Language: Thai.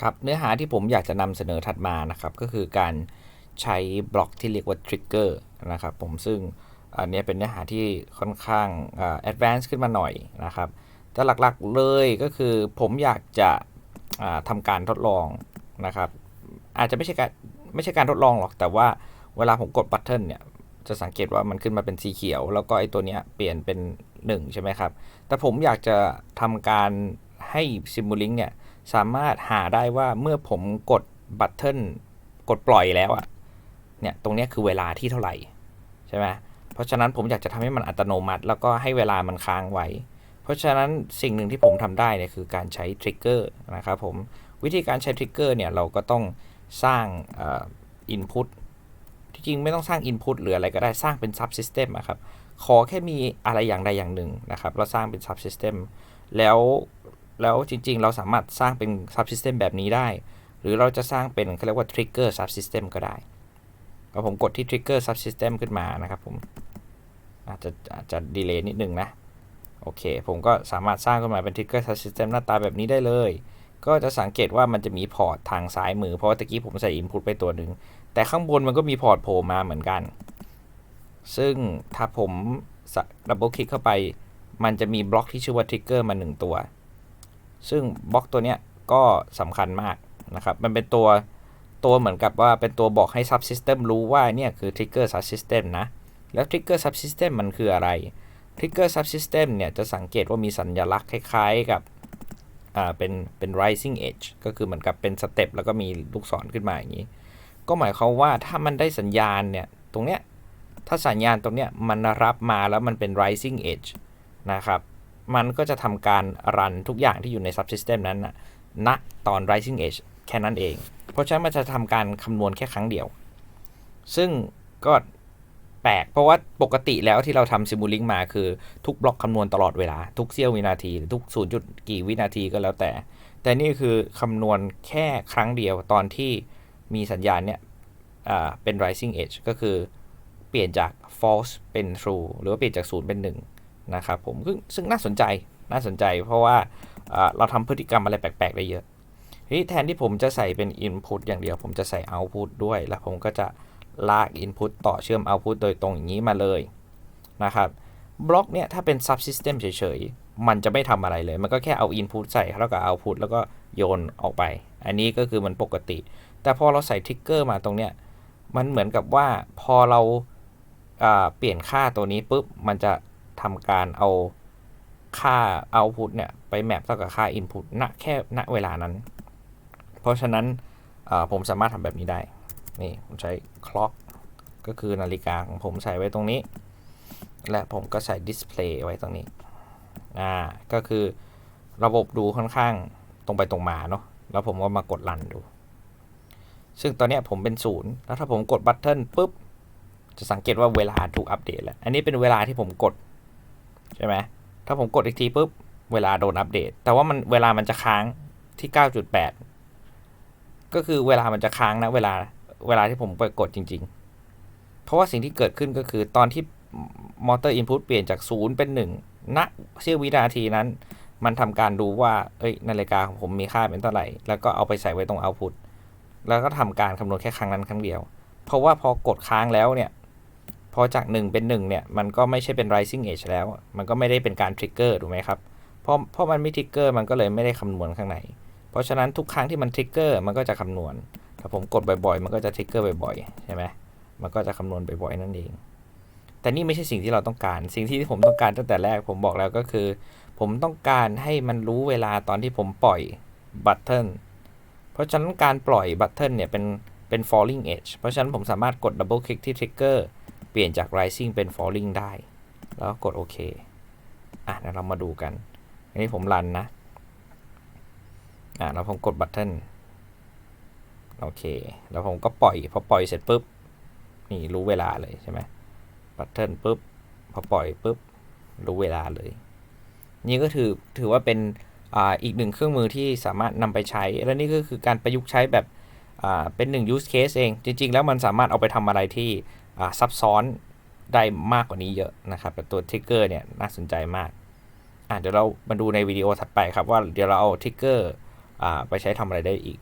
ครับเนื้อหาที่ผมอยากจะนำเสนอถัดมานะครับ ก็คือการใช้บล็อกที่เรียกว่า Trigger นะครับผมซึ่งอันนี้เป็นเนื้อหาที่ค่อนข้างแอดวานซ์ขึ้นมาหน่อยนะครับแต่หลักๆเลยก็คือผมอยากจะทำการทดลองนะครับ อาจจะไม่ใช่การไม่ใช่การทดลองหรอก แต่ว่าเวลาผมกดบัตเทิลเนี่ยจะสังเกตว่ามันขึ้นมาเป็นสีเขียว แล้วก็ไอตัวนี้เปลี่ยนเป็น 1 ใช่ไหมครับ แต่ผมอยากจะทำการให้ Simulink เนี่ย สามารถหาได้ว่าเมื่อผมกดบัตเทิลกดปล่อยแล้วอะเนี่ยตรงนี้คือเวลาที่เท่าไหร่ใช่ไหมเพราะฉะนั้นผมอยากจะทำให้มันอัตโนมัติ แล้วก็ให้เวลามันค้างไว้ เพราะฉะนั้นสิ่งหนึ่งที่ผมทำได้เนี่ยคือการใช้ทริกเกอร์นะครับผมวิธีการใช้ทริกเกอร์เนี่ยเราก็ต้องสร้างอินพุตที่จริงไม่ต้องสร้างอินพุตหรืออะไรก็ได้สร้างเป็นซับซิสเต็มครับขอแค่มีอะไรอย่างใดอย่างหนึ่งนะครับเราสร้างเป็นซับซิสเต็มแล้ว แล้วจริง ๆ เราสามารถสร้างเป็น subsystem แบบนี้ได้ หรือเราจะสร้างเป็นเขาเรียกว่า trigger subsystem ก็ได้เอาผมกดที่ trigger subsystem ขึ้นมานะครับผมอาจจะอาจจะดีเลย์นิดนึงนะโอเค ผมก็สามารถสร้างขึ้นมาเป็น trigger subsystem หน้าตาแบบนี้ได้เลย ก็จะสังเกตว่ามันจะมีพอร์ตทางซ้ายมือ เพราะว่าตะกี้ผมใส่ input ไปตัวหนึ่ง แต่ข้างบนมันก็มีพอร์ตโผล่มาเหมือนกัน ซึ่งถ้าผมดับเบิลคลิกเข้าไป มันจะมีบล็อกที่ชื่อว่า trigger มา 1 ตัว ซึ่งบล็อกตัวเนี้ยก็สำคัญมากนะครับ มันเป็นตัวตัวเหมือนกับว่าเป็นตัวบอกให้ subsystem รู้ว่าเนี่ยคือ trigger subsystem นะ แล้ว trigger subsystem มันคืออะไร trigger subsystem เนี่ยจะสังเกตว่ามีสัญลักษณ์คล้ายๆกับอ่าเป็นเป็น rising edge ก็คือเหมือนกับเป็นสเต็ปแล้วก็มีลูกศรขึ้นมาอย่างนี้ ก็หมายความว่าถ้ามันได้สัญญาณเนี่ยตรงเนี้ยถ้าสัญญาณตรงเนี้ยมันรับมาแล้วมันเป็น rising edge นะครับ มันก็จะทำการรันทุกอย่างที่อยู่ใน subsystem นั้นนะณตอน rising edge แค่นั้นเอง เพราะฉะนั้นมันจะทำการคำนวณแค่ครั้งเดียว ซึ่งก็แปลก เพราะว่าปกติแล้วที่เราทำ Simulink มาคือทุกบล็อกคำนวณตลอดเวลา ทุกเสี้ยววินาทีทุก 0. จุดกี่วินาทีก็แล้วแต่ แต่นี่คือคำนวณแค่ครั้งเดียวตอนที่มีสัญญาณเนี่ยเป็น rising edge ก็คือเปลี่ยนจาก false เป็น true หรือว่าเปลี่ยนจาก 0 เป็น 1 นะครับผมซึ่งน่าสนใจน่าสนใจ เพราะว่าเราทำพฤติกรรมอะไรแปลกๆได้เยอะทีแทนที่ผมจะใส่เป็น Input อย่างเดียว ผมจะใส่ Output ด้วย แล้วผมก็จะลาก Input ต่อเชื่อม Output โดยตรงอย่างนี้มาเลยนะครับบล็อกเนี่ยถ้าเป็น Subsystem เฉยๆ มันจะไม่ทำอะไรเลย มันก็แค่เอา Input ใส่แล้วก็ Output แล้วก็โยนออกไป อันนี้ก็คือมันปกติ แต่พอเราใส่ทริกเกอร์มาตรงเนี้ยมันเหมือนกับว่าพอเราเปลี่ยนค่าตัวนี้ปุ๊บมันจะ ทำการเอาค่า output เนี่ย ไปแมปเท่ากับค่า input ณแค่ณเวลานั้น เพราะฉะนั้นผมสามารถทำแบบนี้ได้ นี่ ผมใช้ clock ก็คือนาฬิกาของผมใส่ไว้ตรงนี้ และผมก็ใส่ display ไว้ตรงนี้ อ่า ก็คือระบบดูค่อนข้างตรงไปตรงมาเนาะ แล้วผมก็มากดรันดู ซึ่งตอนนี้ผมเป็นศูนย์ แล้วถ้าผมกดบัตเทิลปุ๊บ จะสังเกตว่าเวลาถูกอัปเดตแล้ว อันนี้เป็นเวลาที่ผมกด ใช่ไหมถ้าผมกดอีกทีปุ๊บ เวลาโดนอัปเดต แต่ว่ามันเวลามันจะค้างที่ 9.8 ก็คือเวลามันจะค้างนะเวลาเวลาที่ผมไปกดจริง ๆ เพราะว่าสิ่งที่เกิดขึ้นก็คือตอนที่มอเตอร์อินพุตเปลี่ยนจาก 0 เป็น 1ณเสี้ยววินาทีนั้น มันทำการดูว่า เอ้ยนาฬิกาของผมมีค่าเป็นเท่าไหร่ แล้วก็เอาไปใส่ไว้ตรงเอาพุตแล้วก็ทำการคำนวณแค่ครั้งนั้นครั้งเดียว เพราะว่าพอกดค้างแล้วเนี่ย พอจาก 1 เป็น 1 เนี่ย มันก็ไม่ใช่เป็น rising edge แล้ว มันก็ไม่ได้เป็นการ trigger ถูกไหมครับ เพราะเพราะมันไม่ trigger มันก็เลยไม่ได้คำนวณข้างใน เพราะฉะนั้นทุกครั้งที่มัน trigger มันก็จะคำนวณ ถ้าผมกดบ่อยๆ มันก็จะ trigger บ่อยๆ ใช่ไหมมันก็จะคำนวณบ่อยๆ นั่นเอง แต่นี่ไม่ใช่สิ่งที่เราต้องการ สิ่งที่ผมต้องการตั้งแต่แรก ผมบอกแล้วก็คือ ผมต้องการให้มันรู้เวลาตอนที่ผมปล่อยบัตเทิล เพราะฉะนั้นการปล่อยบัตเทิลเนี่ยเป็นเป็น falling edge เพราะฉะนั้นผมสามารถกด double click ที่ trigger ปลี่ยนจาก rising เป็น falling ได้ แล้วกดโอเคอะเรามาดูกัน อันนี้ผมรันนะ อะแล้วผมกดบัตเทิลโอเค แล้วผมก็ปล่อย พอปล่อยเสร็จปุ๊บ นี่รู้เวลาเลยใช่ไหมบัตเทิลปุ๊บ พอปล่อยปุ๊บ รู้เวลาเลย นี่ก็ถือ ถือว่าเป็นออีกหนึ่งเครื่องมือที่สามารถนำไปใช้ และนี่ก็คือการประยุกต์ใช้แบบเป็นหนึ่ง use case เอง จริง ๆ แล้วมันสามารถเอาไปทำอะไรที่ ซับซ้อนได้มากกว่านี้เยอะนะครับแต่ตัวทิกเกอร์เนี่ยน่าสนใจมากอะเดี๋ยวเรามาดูในวิดีโอถัดไปครับว่าเดี๋ยวเราเอาทิกเกอร์อ่าไปใช้ทำอะไรได้อีก